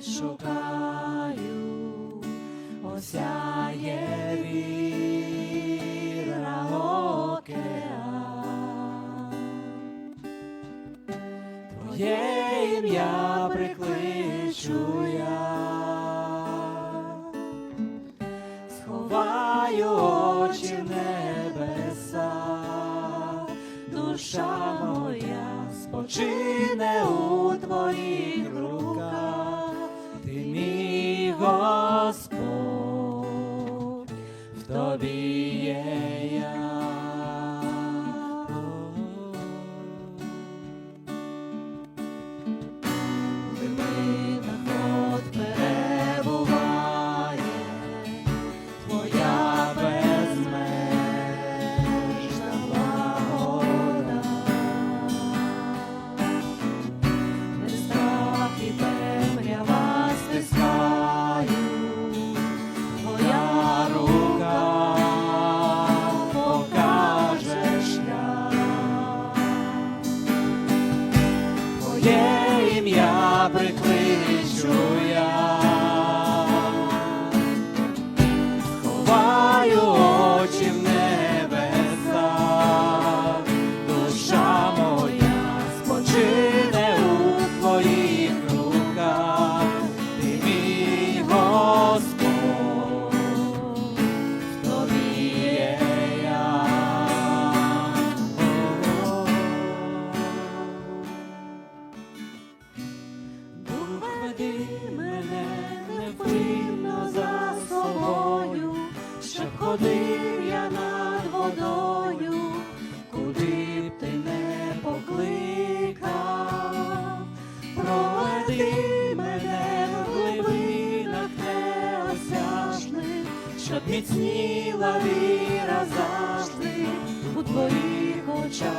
світ шукаю, осяє віра океан. Твоє ім'я прикличу я, сховаю очі в небеса, душа моя спочине у твоїх грудях. tobie. yeah. міцніла віра завжди у твоїх очах.